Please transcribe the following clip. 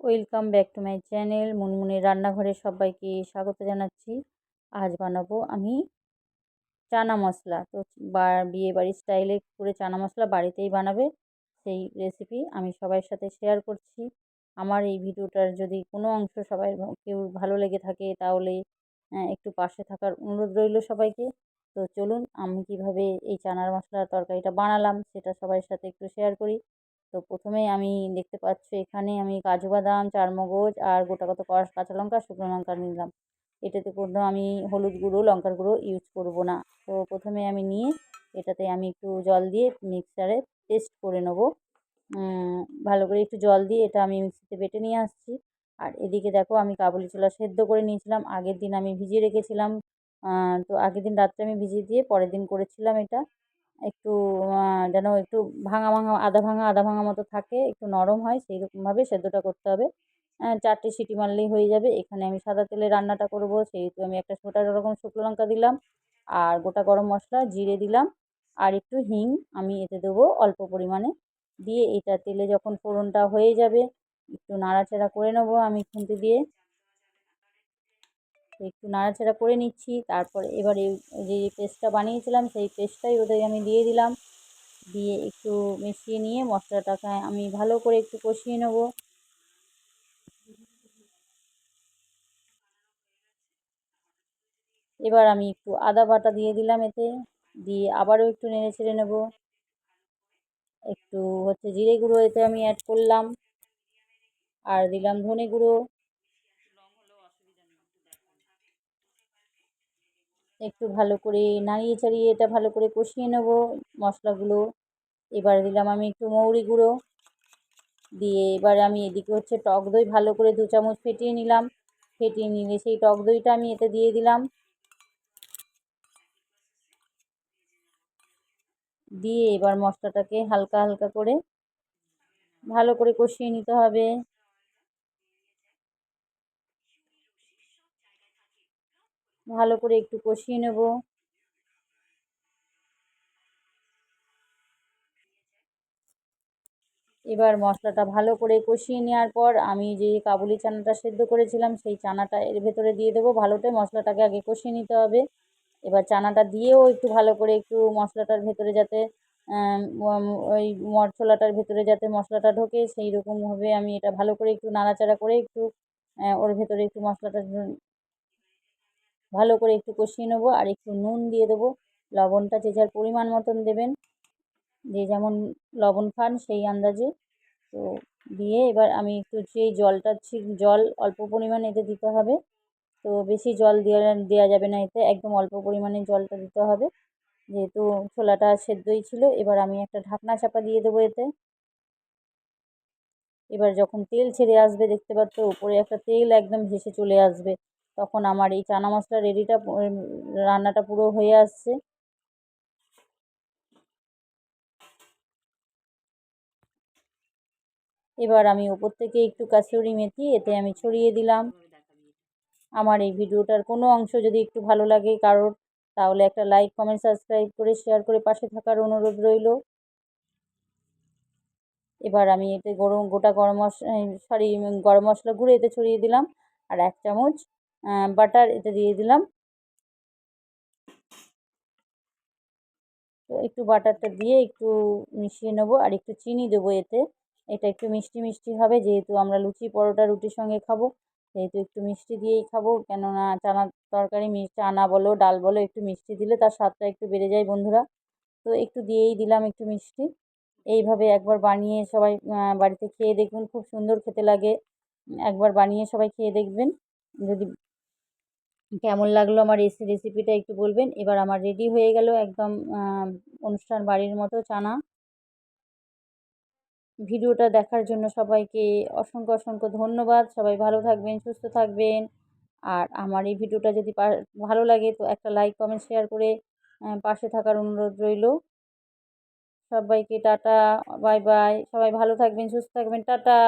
Welcome back to my channel মুনমুনের রান্নাঘরে সবাইকে স্বাগত জানাচ্ছি। আজ বানাবো আমি চানা মশলা। তো বিয়ে বাড়ির স্টাইলে করে চানা মশলা বাড়িতেই বানাবে। সেই রেসিপি আমি সবার সাথে শেয়ার করছি। আমার এই ভিডিওটার যদি কোনো অংশ সবাই কেউ ভালো লেগে থাকে তাহলে একটু পাশে থাকার অনুরোধ রইল সবাইকে। তো চলুন আমি কীভাবে এই চানার মশলার তরকারিটা বানালাম সেটা সবার সাথে একটু শেয়ার করি। তো প্রথমেই আমি দেখতে পাচ্ছ এখানে আমি কাজু বাদাম, চারমগজ আর গোটা কত কাঁচা লঙ্কা, শুকনো লঙ্কা নিলাম। এটাতে কোনো আমি হলুদ গুঁড়ো, লঙ্কার গুঁড়ো ইউজ করব না। তো প্রথমে আমি নিয়ে এটাতে আমি একটু জল দিয়ে মিক্সারে পেস্ট করে নেব। ভালো করে একটু জল দিয়ে এটা আমি মিক্সিতে বেটে নিয়ে আসছি। আর এদিকে দেখো আমি কাবুলি ছোলা সেদ্ধ করে নিয়েছিলাম। আগের দিন আমি ভিজিয়ে রেখেছিলাম। তো আগের দিন রাত্রে আমি ভিজিয়ে দিয়ে পরের দিন করেছিলাম এটা। একটু যেন একটু ভাঙা ভাঙা, আধা ভাঙা আধা ভাঙা মতো থাকে, একটু নরম হয় সেই রকমভাবে সেদ্ধটা করতে হবে। চারটে সিটি মারলেই হয়ে যাবে। এখানে আমি সাদা তেলে রান্নাটা করব, সেহেতু আমি একটা ছোটা রকম শুকনো লঙ্কা দিলাম আর গোটা গরম মশলা, জিরে দিলাম আর একটু হিং আমি এতে দেবো অল্প পরিমাণে। দিয়ে এটা তেলে যখন ফোড়নটা হয়ে যাবে, একটু নাড়াচাড়া করে নেব আমি খুন্তি দিয়ে। একটু নাড়াচাড়া করে নিচ্ছি। তারপর এবারে যে পেস্টটা বানিয়েছিলাম, সেই পেস্টটাই ওদের আমি দিয়ে দিলাম। দিয়ে একটু মিশিয়ে নিয়ে মশলাটাকে আমি ভালো করে একটু কষিয়ে নেব। এবার আমি একটু আদা বাটা দিয়ে দিলাম এতে। দিয়ে আবারও একটু নেড়ে ছেড়ে নেব। একটু হচ্ছে জিরে গুঁড়ো এতে আমি অ্যাড করলাম। আর দিলাম ধনে গুঁড়ো। একটু ভালো করে নাড়িয়ে চাড়িয়ে এটা ভালো করে কষিয়ে নেব মশলাগুলো। এবার দিলাম আমি একটু মৌরি গুঁড়ো। দিয়ে এবার আমি এদিকে হচ্ছে টক দই ভালো করে দু চামচ ফেটিয়ে নিলাম। ফেটিয়ে নিলে সেই টক দইটা আমি এতে দিয়ে দিলাম। দিয়ে এবার মশলাটাকে হালকা হালকা করে ভালো করে কষিয়ে নিতে হবে। ভালো করে একটু কষিয়ে নেব। এবার মশলাটা ভালো করে কষিয়ে নেওয়ার পর আমি যে কাবুলি চানাটা সেদ্ধ করেছিলাম, সেই চানাটা এর ভেতরে দিয়ে দেবো ভালোতে। মশলাটাকে আগে কষিয়ে নিতে হবে। এবার চানাটা দিয়েও একটু ভালো করে একটু মশলাটার ভেতরে যাতে ওই মশলাটার ভেতরে যাতে মশলাটা ঢোকে, সেই রকমভাবে আমি এটা ভালো করে একটু নাড়াচাড়া করে একটু ওর ভেতরে একটু মশলাটা ভালো করে একটু কষিয়ে নেব আর একটু নুন দিয়ে দেবো। লবণটা যে যার পরিমাণ মতন দেবেন। যে যেমন লবণ খান সেই আন্দাজে। তো দিয়ে এবার আমি একটু যেই জলটা জল অল্প পরিমাণে এতে দিতে হবে। তো বেশি জল দেওয়া দেওয়া যাবে না এতে, একদম অল্প পরিমাণে জলটা দিতে হবে। যেহেতু ছোলাটা সেদ্ধই ছিল, এবার আমি একটা ঢাকনা চাপা দিয়ে দেবো এতে। এবার যখন তেল ছেড়ে আসবে, দেখতে পাচ্ছ উপরে একটা তেল একদম ভেসে চলে আসবে। তখন আমার এই চানা মশলা রেডিটা রান্নাটা পুরো হয়ে আসছে। এবার আমি ওপর থেকে একটু কাসুরি মেথি, এতে আমি ছড়িয়ে দিলাম। আমার এই ভিডিওটার কোনো অংশ যদি একটু ভালো লাগে কারোর, তাহলে একটা লাইক কমেন্ট সাবস্ক্রাইব করে শেয়ার করে পাশে থাকার অনুরোধ রইল। এবার আমি এতে গরম, গোটা গরম মশলা সরি গরম মশলা গুঁড়ো এতে ছড়িয়ে দিলাম। আর এক চামচ বাটার এটা দিয়ে দিলাম। তো একটু বাটারটা দিয়ে একটু মিশিয়ে নেব আর একটু চিনি দেবো এতে। এটা একটু মিষ্টি মিষ্টি হবে, যেহেতু আমরা লুচি, পরোটা, রুটির সঙ্গে খাব, সেহেতু একটু মিষ্টি দিয়েই খাব। কেননা চানা তরকারি চানা বলো, ডাল বলো, একটু মিষ্টি দিলে তার স্বাদটা একটু বেড়ে যায় বন্ধুরা। তো একটু দিয়েই দিলাম একটু মিষ্টি। এইভাবে একবার বানিয়ে সবাই বাড়িতে খেয়ে দেখবেন খুব সুন্দর খেতে লাগে। একবার বানিয়ে সবাই খেয়ে দেখবেন। যদি কেমন লাগল আমার রেসি রেসিপিটা একটু বলবেন? এবার আমার রেডি হয়ে গেল একদম অনুষ্ঠান বাড়ির মতো চানা। ভিডিওটা দেখার জন্য সবাইকে অসংখ্য অসংখ্য ধন্যবাদ। সবাই ভালো থাকবেন, সুস্থ থাকবেন। আর আমার এই ভিডিওটা যদি ভালো লাগে তো একটা লাইক কমেন্ট শেয়ার করে পাশে থাকার অনুরোধ রইল। সবাইকে টাটা বাই বাই সবাই ভালো থাকবেন, সুস্থ থাকবেন। টাটা!